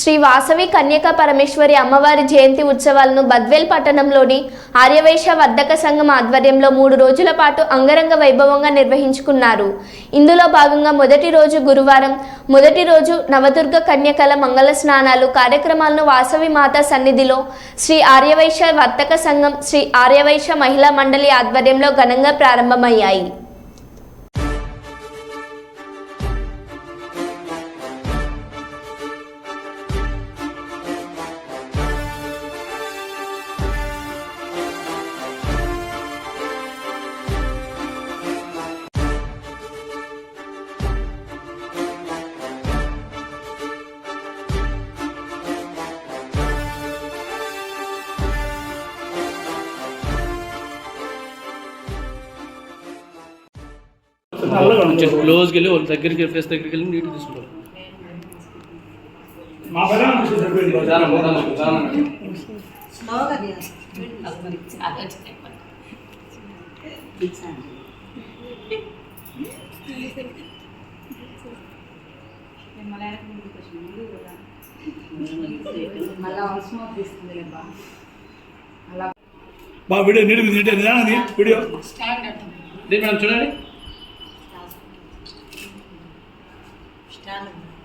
శ్రీ వాసవి కన్యక పరమేశ్వరి అమ్మవారి జయంతి ఉత్సవాలను బద్వేల్ పట్టణంలోని ఆర్యవైశ్య వర్ధక సంఘం ఆధ్వర్యంలో మూడు రోజుల పాటు అంగరంగ వైభవంగా నిర్వహించుకున్నారు ఇందులో భాగంగా మొదటి రోజు గురువారం మొదటి రోజు నవదుర్గ కన్యకల మంగళ స్నానాలు కార్యక్రమాలను వాసవి మాత సన్నిధిలో శ్రీ ఆర్యవైశ్య వర్తక సంఘం శ్రీ ఆర్యవైశ్య మహిళా మండలి ఆధ్వర్యంలో ఘనంగా ప్రారంభమయ్యాయి అల్ల గొంతు క్లోజ్ గిలే ఓల్ దగ్గరికి చేపిస్తా దగ్గరికి నిడి తీసుకో మా భరం నువ్వు దగ్గర మోదము గాన బావగా దిస్ అల్ల మరి చాలా టైం పడుతుంది బిచాండి ని మలయరకు ముందు ప్రశ్న ముందు వరా మల ఆస్మ ఆపిస్తుంది అబ్బ అలా బా విడి నిడి విడిటేనా ది విడియో స్టాండ్ అవుట్ ఇది మేడం చూడండి Yeah.